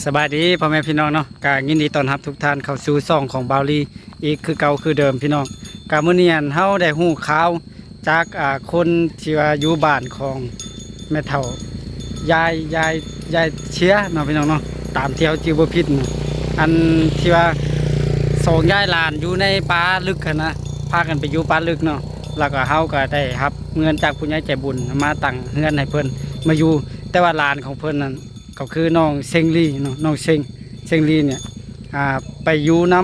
สบายดีพ่อแม่พี่น้องเนาะกายินดีต้อนรับทุกท่านเข้าสู่ซ่องของบาวลีอีกคือเก่าคือเดิมพี่น้องกามื้อนี้อั่นเฮาได้ฮู้ข่าวจากอ่าคนที่ว่าอยู่บ้านของแม่เฒ่ายายยายยายเชียเนาะพี่น้องเนาะตามเที่เฮาจิวบ่ผิดนะอันที่ว่าสองยายหลานอยู่ในป่าลึกหั้นนะพากันไปอยู่ป่าลึกเนาะแล้วก็เฮาก็ได้รับเงินจากผู้ใหญ่ใจบุญมาตั้งเฮือนให้เพิ่นมาอยู่แต่ว่าหลานของเพิ่นนั้น ก็คือน้องเซงลีเนาะน้องเซงเซงลีเนี่ยอ่าไปอยู่น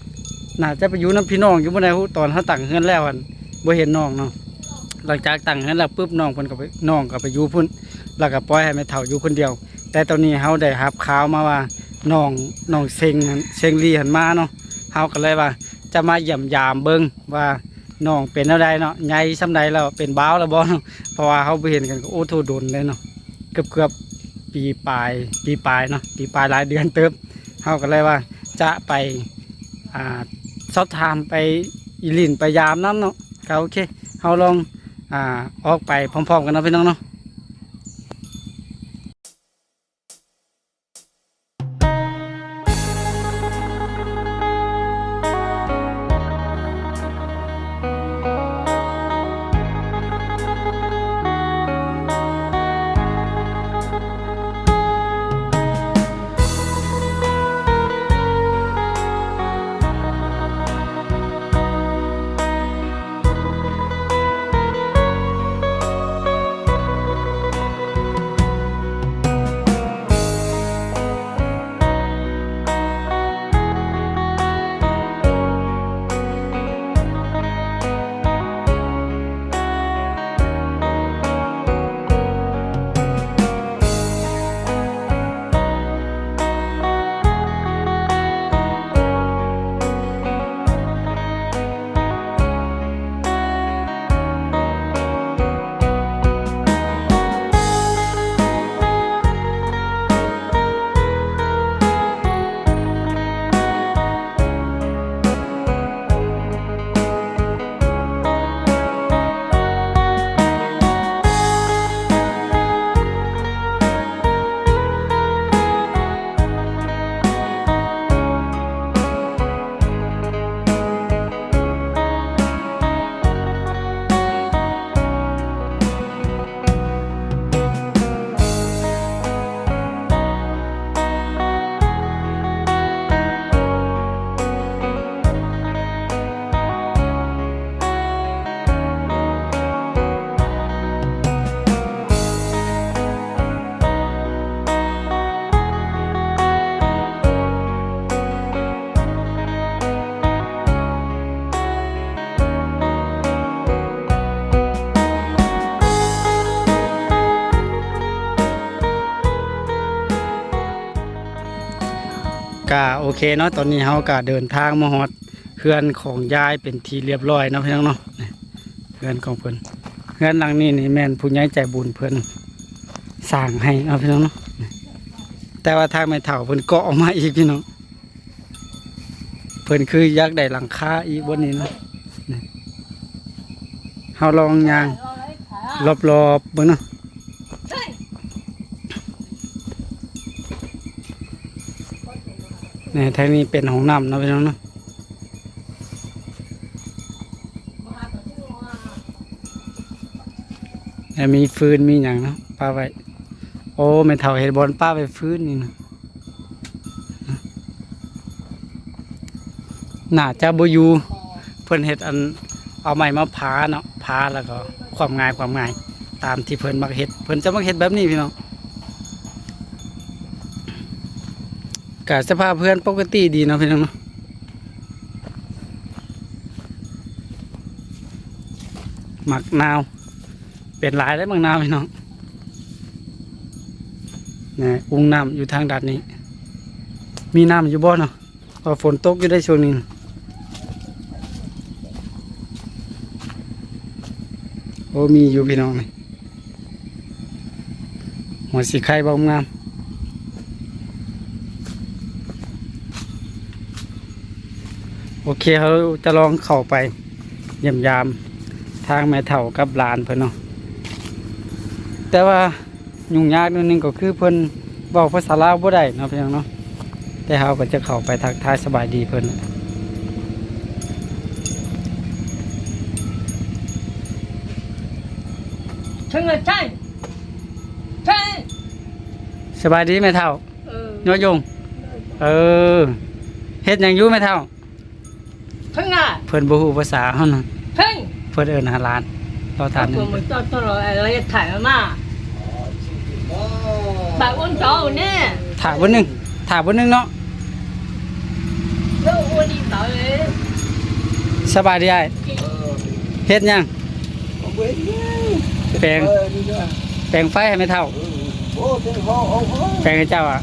ำน่าจะไปอยู่นำพี่น้องอยู่บ่ได้ฮู้ตอนเขาตั้งเฮือนแล้วอันบ่เห็นน้องเนาะหลังจากตั้งเฮือนแล้วปุ๊บน้องเพิ่นก็ไปน้องก็ไปอยู่พุ่นแล้วก็ปล่อยให้แม่เฒ่าอยู่คนเดียว แต่ตอนนี้เฮาได้รับข่าวมาว่าน้องน้องเซงเซงลีหันมาเนาะเฮาก็เลยว่า จะมาเยี่ยมยามเบิ่งว่าน้องเป็นอะไรเนาะใหญ่ซำใดแล้วเป็นบ้าวแล้วบ่เนาะเพราะว่าเฮาบ่เห็นกันก็โอ้โทโดนเลยเนาะเกือบๆ ปีปลายปีปลายเนาะปีปลายหลายเดือนเติบเฮาก็เลยว่าจะไปอ่าสอบถามไปอีลินไปยามน้ำเนาะก็โอเคเฮาลองอ่าออกไปพร้อมๆกันเนาะพี่น้องเนาะ เคเนาะตอนนี้เฮาก็เดินทางมาฮอดเฮือนของยายเป็นทีเรียบร้อยเนาะพี่น้องเนาะเฮือนของเพิ่อนเฮือนหลังนี้นี่แม่นผู้ใหญ่ใจบุญเพิ่อนสร้างให้เนาะพี่น้องเนาะแต่ว่าทางไม่เฒ่าเพิ่อนก็ออกมาอีกพี่น้องเพิ่อนคือยากได้หลังคาอีกบนนี้เนาะเฮาลองยางรอบๆเบิ่งเนาะ นี่ทางนี้เป็นห้องน้ำนะพี่น้องเนาะแล้วมีฟืนมีอย่างเนาะป้าไว้ โอ้ไม่เท่าเห็ดบอลป้าไปฟืนนี่นะหน่าจะบอยู่เพิ่นเห็ดอันเอาไม้มาพาเนาะพาแล้วก็ความง่ายความง่าย ตามที่เพิ่นมักเห็ดเพิ่นจะมักเห็ดแบบนี้พี่น้อง กาสภาพเพื่อนปกติดีเนาะพี่น้องเนาะหมักนาวเป็นหลายได้บางนาวพี่น้องนี่อุ้งน้ำอยู่ทางดัดนี้ มีน้ำอยู่บ่เนาะพอฝนตกอยู่ได้ช่วงนี้โอ้มีอยู่พี่น้องนี่หัวสีไข่บ่งาม โอเคเขาจะลองเข้าไปเยี่ยมยามทางแม่เฒ่ากับหลานเพิ่นเนาะแต่ว่ายุ่งยากนิดนึงก็คือเพิ่นเว้าภาษาลาวบ่ได้เนาะพี่น้องเนาะแต่เฮาก็จะเข้าไปทักทายสบายดีเพิ่นน่ะฉันก็ใช่ใช่สบายดีแม่เฒ่าเออยอยง เออเฮ็ดหยังอยู่แม่เฒ่า ฉันอะเพิ่นบ่ฮู้ภาษาเฮานะฉันเพิ่นเอิ้นหาหลานเราถามหตัวนึ่งมันจะตลอดอะไรถ่ายมาแบบอ้วนโตเนี่ยถามบ่หนึงถามบ่หนึงเนาะแล้วอ้วนดีต่อเลยสบายดีอ้ายเฮ็ดหยังแปลงแปลงไฟให้แม่เฒ่า แปลงให้เจ้าอะ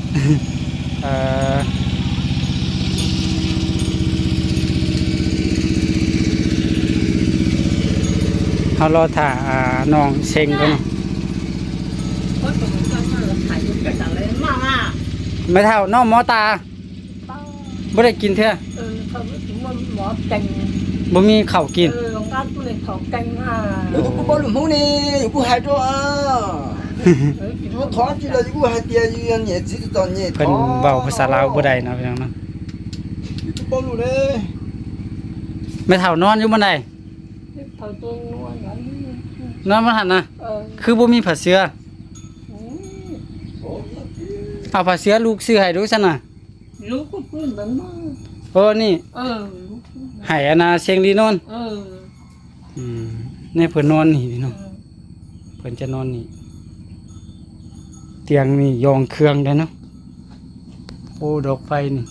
เอ่อ เขารอถ่าน้องเซ็งก็เนาะไม่เท่าน้องหมอตาไม่ได้กินเถอะเออเขาถึงหมอแก่งบ่มีเข่ากินเออของการกูเลเข่าแก่งมาเออกูบ่หลุมหูนี่อยู่กูหายตัวอะกูท้องจีเลยู่กูหายเตียอยู่ยันเนี่ยจีตอนนี้เพิ่นเว้าภาษาลาวบ่ได้นะเพียงน้อยู่าะกูบ่รู้เลยไม่เท่านอนอยู่บุไอใดเท่าตัว นวลนั้นนอนบ่ทันนะเออคือบ่มีผ้าเสื้อเอาผ้าเสื้อลูกซื้อให้ดูซั่นน่ะลูกก็พูดแบบนั้นโอ้นี่เออให้อานาเชียงลีนอนเอออืมนี่เพิ่นนอนนี่พี่น้องเพิ่นจะนอนนี่เตียงนี่ยองเครื่องได้เนาะโอ้ดอกไฟนี่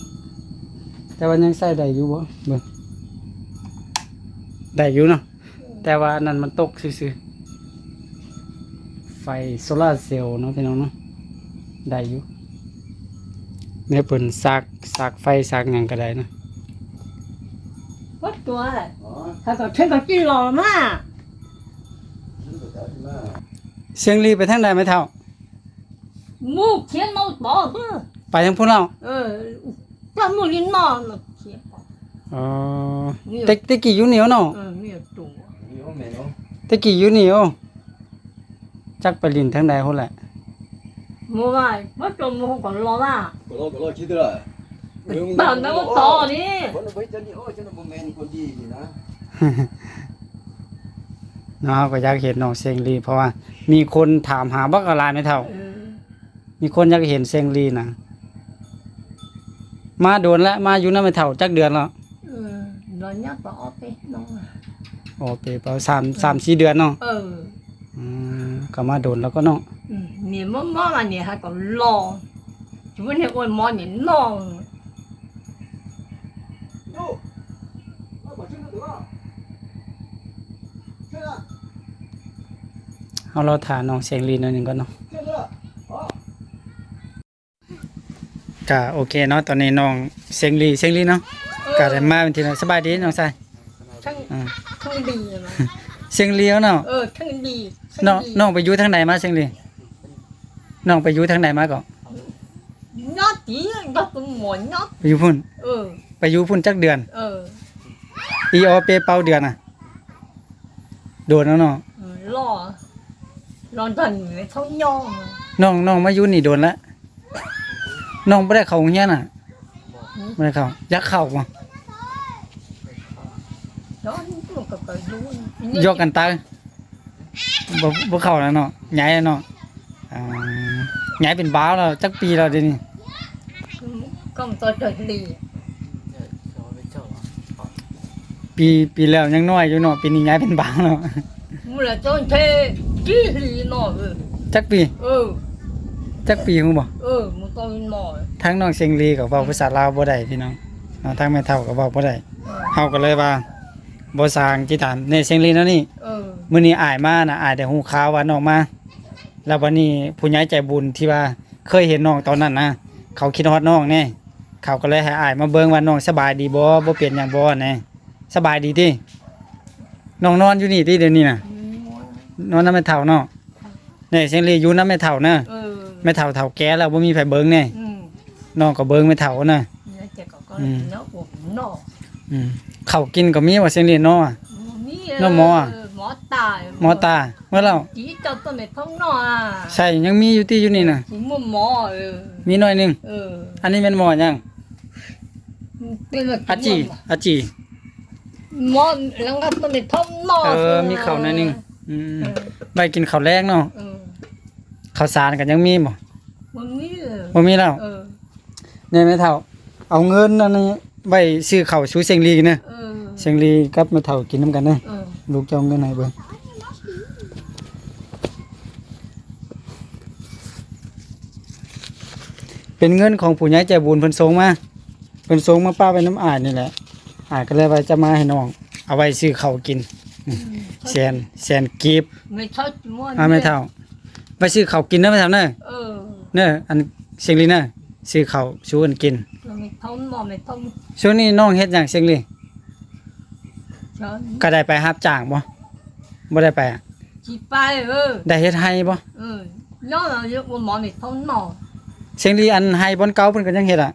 แต่ว่ายังใช้ได้อยู่บ่เบิ่งได้อยู่เนาะแต่ว่าอันนั้นมันตกซื่อๆ ไฟโซลาเซลล์เนาะพี่น้องเนาะได้อยู่เม่เปิ่นซากซากไฟซากหยังก็ได้นะวัดตัวแหละถ้าก็เช่นก็จีรอมากเสียงรีไปทางใดไหมเท่ามูเขียนมาบอกอไปทางพวกเราเออจำมูกลินมอเขียนอ๋อเต็กเต็กกี่ยูเหนียวเนาะเออเนี่ยตัวแม่น้อเตะกี่ยูเหนียว จักไปลินทั้งใดหุ่นแหละมัวไปว่าจมมัก่อนรอว่าอ어걸어เลย.ตอนนั้นก็ต่อนี่ 오늘 왜 저니 어 저는 뭐 맨 건디 나. เนาะก็อยากเห็นน้องเซียงลีเพราะว่า มีคนถามหาบักกะลาไม่เท่ามีคนอยากเห็นเซียงลีนะมาโดนแล้วมาอยู่นั่นไม่เท่าจักเดือนแล้วเออรอยักษ์ต่อไปน้องอะโอ้เปเปล่าสามสามสี่เดือนเนาะออ ก็มาโดนแล้วก็น้องเนี่ยมอมอละเนี่ยฮะก็ลองจุดเนี่ยโอ้ยมอเนี่ยลองเอาเราถานน้องเสียงลีนหนึ่งก่อนเนาะก็โอเคเนาะตอนนี้น้องเสียงลีเสียงลีเนาะก็ดมาเป็นทีนะสบายดีน้องชายทั้งดีเลยเสียงเลี้ยวเนาะเออ น้องดีน้องไปอยู่ทางไหนมาเชียงลีน้องไปอยู่ทางไหนมาก่อน nhớ tí nhớ cũng muốn nhớ ไปอยู่พุ่น ừ ไปอยู่พุ่นจักเดือน ừ อีออเปเป่าเดือนน่ะ โดนแล้วเนาะ ừ, lo lo thần người thấu nhau mà น้องน้องมาอยู่นี่โดนแล้วน้องบ่ได้เข้าโรงเรียนน่ะบ่ได้เข้าอยากเข้าบ่ đó cũng có cái đúng ยกกันตาย บ่บ่เข้าแล้วเนาะย้ายแล้วเนาะอ่าย้ายเป็นบ้าวแล้วจักปีแล้วเดี๋ยวนี้ không tôi trời đi ปีปีแล้วยังน้อยอยู่เนาะปีนี้ย้ายเป็นบ้าวแล้ว mua là cho thế chỉ lì nọ ừ จักปี ừ จักปีฮู้บ่ ừ một tôi nọ ทั้งน้องเซงลีก็เว้าภาษาลาวบ่ได้พี่น้องเนาะทั้งแม่เฒ่าก็เว้าบ่ได้ ừ เฮาก็เลยว่าบ่สร้างจิตานในเซงลีเนาะนี่ ừ มื้อนี้อายมานะอายได้ฮู้ข่าวว่าน้องมา แล้ววันนี้ผู้ใหญ่ใจบุญที่ว่าเคยเห็นน้องตอนนั้นนะเขาคิดฮอดน้องแน่เขาก็เลยให้อายมาเบิ่งว่าน้องสบายดีบ่บ่เป็นหยังบ่แน่สบายดีติน้องนอนอยู่นี่ติเดี๋ยวนี้น่ะนอนนำแม่เฒ่าเนาะนี่เสียงลีอยู่นำแม่เฒ่านะ ừ แม่เฒ่าเฒ่าแก่แล้วบ่มีไผเบิ่งแน่ ừ น้องก็เบิ่งแม่เฒ่านะ nó chỉ có có Ừ. nó cũng nọ อืมข้าวกินก็มีว่าเสียงลีเนาะ Mì Nó mò à? mò อ ตาหมอตาเมื่อเรา chỉ cho tôi mày thông nó à ใช่ยังมีอยู่ที่อยู่นี่น่ะ chỉ mua mỏ ừ มีหน่อยหนึง ừ อันนี้เป็นหมอยัง bây giờ อาจีอาจี mỏ lăng gặp tôi mày thông nó เออมีข้าวหน่อยหนึงอืม ừ ไปกินข้าวแรกเนาะ ừ ข้าวสารกันยังมีบ่ mình nghĩ là บ่มีแล้ว ừ เนี่ยแม่เฒ่า เอาเงินอันนี้ไว้ซื้อข้าวสู่เซงลีนะ ừ เซงลีกับแม่เฒ่ากินนํกันเด้อ ừ ลูกเจ้าเอาเงินให้เบิ่งเป็นเงินของผู้ใหญ่ใจบุญเพิ่นส่งมาเพิ่นส่งมาป้าไว้น้ำอายนี่แหละอายก็เลยว่าจะมาให้น้อง เอาไว้ซื้อข้าวกินแสนแสนกีบ mày thôi chỉ mua อ่าแม่เฒ่าไว้ซื้อข้าวกินเด้อแม่เฒ่าเด้อ ừ เด้ออันเซงลีเด้อซื้อข้าวสู่กันกิน rồi mày thông mỏ mày thông ช่วงนี้น้องเฮ็ดหยังเซงลี cho ก็ได้ไปรับจ้างบ่บ่ได้ไปอะ chị bay ừ ได้เฮ็ดให้บ่ ừ nó là việc mua mỏ mày thông mỏ เสียงลีอันให้บอนเก่าเพิ่นก็ยังเฮ็ดอะ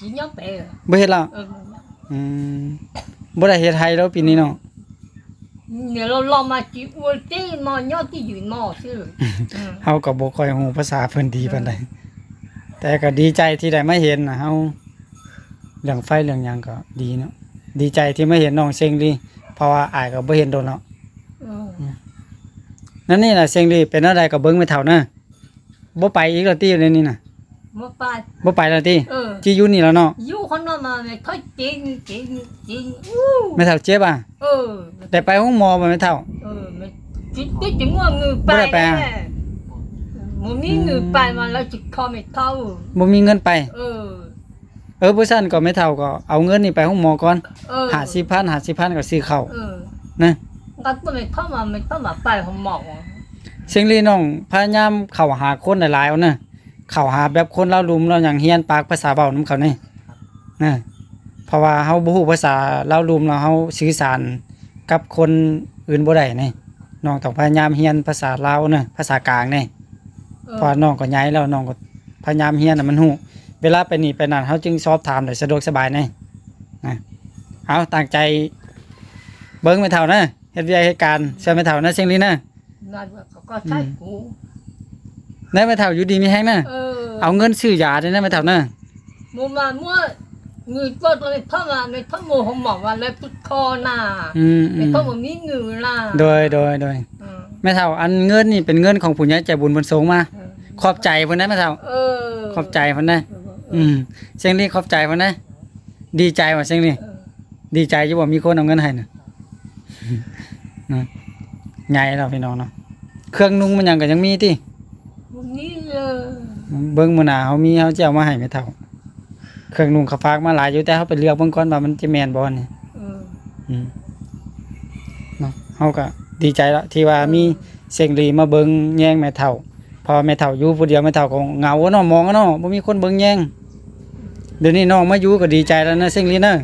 chỉ nhớ bé rồi บ่เฮ็ดแล้ว ừ อืมบ่ได้เฮ็ดให้แล้วปีนี้เนาะ nếu lo lo mà chỉ uống tí mà nhớ tí gì mỏ chứ ừ เฮาก็บ่ค่อยฮู้ภาษาเพิ่นดีปานใดแต่ก็ดีใจที่ได้มาเห็นน่ะเฮาเรื่องไฟเรื่องหยังก็ดีเนาะ ดีใจที่มาเห็นน้องเสียงลีเพราะว่าอายก็บ่เห็นโดนแล้ว ừ นั่นนี่น่ะเสียงลีเป็นอะไรก็เบิ่งไม่เท่านะบ่ไปอีกแล้วติอยู่ในนี่น่ะ mua bay บ่ไปแล้วติ ừ จิอยู่นี่แล้วเนาะ yêu con nó mà mày thấy chín chín chín u ไม่เท่าเจ็บอะ ừ ได้ไปห้องหมอบ่ไม่เท่า ừ mày chỉ cái chứng là người Bữa bay nay bay à? đấy một miếng người bay mà nó chỉ kho mày thâu บ่มีเงินไป ừ เออผู้ซั่นก็ไม่เท่าก็เอาเงินนี่ไปห้องหมอก่อน ừ หาสิพันหาสิพันก็ซื้อข้าว ừ นะ cái tôi mày thâu mà mày thâu mà bay không mỏ เสียงลีน้องพยายามเข้าหาคนหลายๆเอานะเข้าหาแบบคนเล่ารุมเราอย่างเฮียนปากภาษาเว้านำเขานี่นะเพราะว่าเฮาบ่ฮู้ภาษาเล่ารุมแล้วเฮาสื่อสารกับคนอื่นบ่ได้นี่น้องต้องพยายามเรียนภาษาลาวนะภาษากลางนี่ ừ เพราะน้องก็ใหญ่แล้วน้องก็พยายามเรียนน่ะมันฮู้ เวลาไปนี่ไปนั่นเฮาจึงสอบถามได้สะดวกสบายนี่นะเอาตั้งใจ เบิ่งไม่เท่านะเฮ็ดวิทยาเหตุการณ์เชื่อไม่เท่านะเสียงลีนะ là có có sai cũ ได้ไม่เท่าอยู่ดีมีแฮงนะ ừ เอาเงินซื้อยาได้นะไม่เท่านะ mua mà mua người tôi tôi mày thâu mà mày thâu mua không mỏ mà lấy tút kho nà อืมอื mày ม thâu một miếng người nà โดยโดยโดย ừ แม่เท่าอันเงินนี่เป็นเงินของผู้ใหญ่ใจบุญเพิ่นส่งมา ừ ขอบใจเพิ่นนะแม่เท่า ừ ขอบใจเพิ่นนะ ừ อืมเสียงลีขอบใจเพิ่นนะ ดีใจว่าเสียงลี ừ ดีใจอยู่บ่มีคนเอาเงินให้น่ะนะใหญ่แล้วพี่น้องเนาะเครื่องนุ่งมันหยังก็ยังมีติ một miếng ờ, เบิ่งมื้อหน้าเฮามีเฮาจะเอามาให้แม่เท่า เครื่องนุ่งเขาฝากมาหลายอยู่แต่เฮาไปเลือกเบิ่งก่อนว่ามันจะแม่นบ่นี่ ừ อืมเนาะเฮาก็ดีใจแล้วที่ว่ามีเสียงดีมาเบิ่งแย่งแม่เฒ่า พอแม่เฒ่าอยู่ผู้เดียวแม่เฒ่าก็เหงาเนาะมองเนาะบ่มีคนเบิ่งแย่ง เดี๋ยวนี้น้องมาอยู่ก็ดีใจแล้วนะเสียงลีเนาะ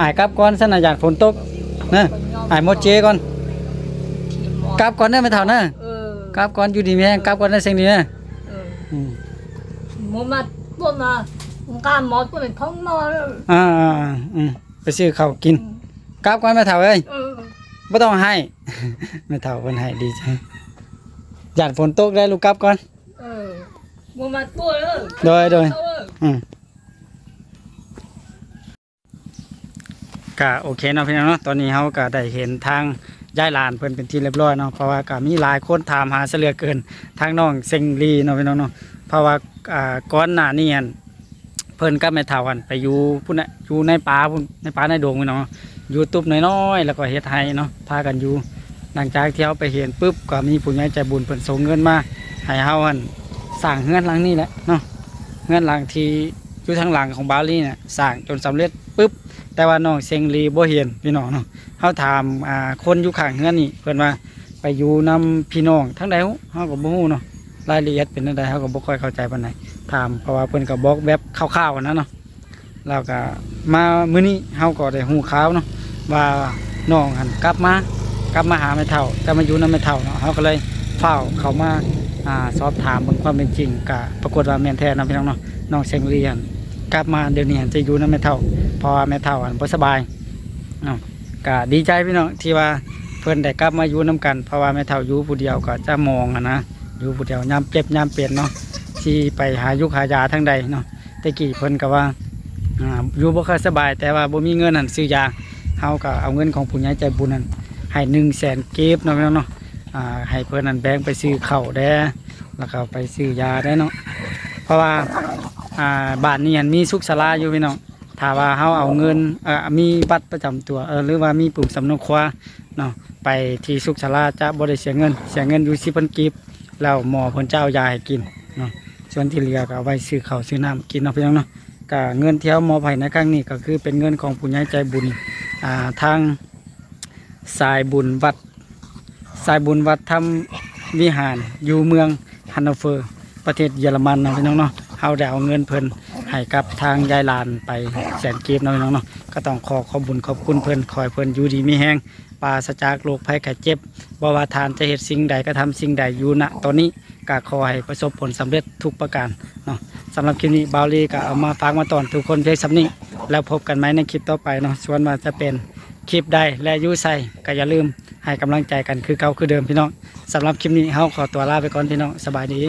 อายกลับก่อนซะนะอยากฝนตกนะอายหมดเจก่อนกลับก่อนเด้อแม่เฒ่านะ ừ กลับก่อนอยู่ดีแม่งกลับก่อนนะเสียงดีนะ ừ อืม mua mà tôi mà cả mỏ tôi mày thâu mỏ อ่าๆๆอืมไปซื้อข้าวกินกลับก่อนแม่เฒ่าเอ้ย ừ บ่ต้องให้แม่เฒ่าเพิ่นให้ดีใจอยากฝนตกได้ลูกกลับก่อน ừ mua mà tôi ơ โดยโดย thâu ơ อืม ก็โอเคเนาะพี่น้องเนาะตอนนี้เฮาก็ได้เห็นทางย้ายลานเพิ่นเป็นที่เรียบร้อยเนาะเพราะว่าก็มีหลายคนถามหาเสลือเกินทางน้องเซงลีเนาะพี่น้องเนาะเพราะว่าอ่าก่อนหน้านี้อั่นเพิ่นกับแม่เฒ่าอันไปอยู่พุ่นน่ะอยู่ในป่าพุ่นในป่าในดงพี่น้องอยู่ตุบน้อยๆแล้วก็เฮ็ดให้เนาะพากันอยู่หลังจากที่เฮาไปเห็นปุ๊บก็มีผู้ใหญ่ใจบุญเพิ่นส่งเงินมาให้เฮาอันสร้างเฮือนหลังนี้แหละเนาะเงื่อนหลังที่ อยู่ทางหลังของบาลีเนี่ยสร้างจนสำเร็จปุ๊บ แต่ว่าน้องเซงลีบ่เห็นพี่น้องเนาะเฮาถามอ่าคนอยู่ข้างเงื่อนนี่เพิ่นว่าไปอยู่นํพี่น้องทั้งใดเฮาก็บ่ฮู้เนาะรายละเอียดเป็นจังไดเฮาก็บ่ค่อยเข้าใจปานใดถามเพราะว่าเพิ่นก็บอกแบบคร่าวๆนะเนาะแล้วก็มามื้อนี้เฮาก็ได้ฮู้ข่าวเนาะว่าน้องหันกลับมากลับมาหาแม่เฒ่า แต่มาอยู่นำแม่เฒ่าเนาะเฮาก็เลยเฝ้าเข้ามาอ่าสอบถามเบิ่งความเป็นจริงก็ปรากฏว่าแม่นแท้นะพี่น้องเนาะน้องเซงเรียน กลับมาเดี๋ยวนี้จะอยู่นำแม่เฒ่าพราะว่าแม่เฒ่าอันบ่สบายเนาะก็ดีใจพี่น้องที่ว่าเพิ่นได้กลับมาอยู่นํกันเพราะว่าแม่เฒ่าอยู่ผู้เดียวก็จะมองอะนะอยู่ผู้เดียวยามเจ็บยามเปลี่ยนเนาะที่ไปหายุคหายาทั้งใดเนาะแต่กี้เพิ่นก็ว่าอ่าอยู่บ่ค่อยสบาย แต่ว่าบ่มีเงินนั่นซื้อยาเฮาก็เอาเงินของผู้ใหญ่ใจบุญนั่นให้100,000เก็บเนาะเนาะอ่าให้เพิ่นนั่นแบงไปซื้อเข้าวแด้แล้วก็ไปซื้อยาได้เนาะเพราะว่า อ่าบ้านนี้หันมีสุขศาลาอยู่พี่น้องถ้าว่าเขาเอาเงินเอ่อมีบัตรประจำตัวเออหรือว่ามีปุ่มสำเนาครัวเนาะไปที่สุขศาลาจะบ่ได้เสียเงิน เสียเงินอยู่สิเพิ่นกีบแล้วหมอเพิ่นจะเอายาให้กินเนาะส่วนที่เหลือก็เอาไว้ซื้อข้าวซื้อน้ำกินเนาะพี่น้องเนาะก็เงินเที่เอาหมอไผ่ในครั้งนี้ก็คือเป็นเงินของผู้ใหญ่ใจบุญอ่าทางสายบุญวัดสายบุญวัดทำวิหารอยู่เมืองฮันโนเวอร์ ประเทศเยอรมันเนาะพี่น้องเนาะ เฮาได้เอาเงินเพิ่นให้กับทางยายลานไปแสนเก็บน้อยน้องเนาะก็ต้องขอขอบบุญขอบคุณเพิ่นคอยเพิ่นอยู่ดีมีแห้งปราศจากโรคภัยไข้เจ็บบ่ว่าทานจะเหตุสิ่งใดก็ทำสิ่งใดอยู่ณตอนนี้ก็ขอให้ประสบผลสำเร็จทุกประการเนาะสำหรับคลิปนี้บาวลีก็เอามาฝากมาตอนทุกคนเพียงสำนี้แล้วพบกันไหมในคลิปต่อไปเนาะส่วนว่าจะเป็นคลิปใดและยูใส่ก็อย่าลืมให้กำลังใจกันคือเก่าคือเดิมพี่น้องสำหรับคลิปนี้เฮาขอตัวลาไปก่อนพี่น้องสบายดี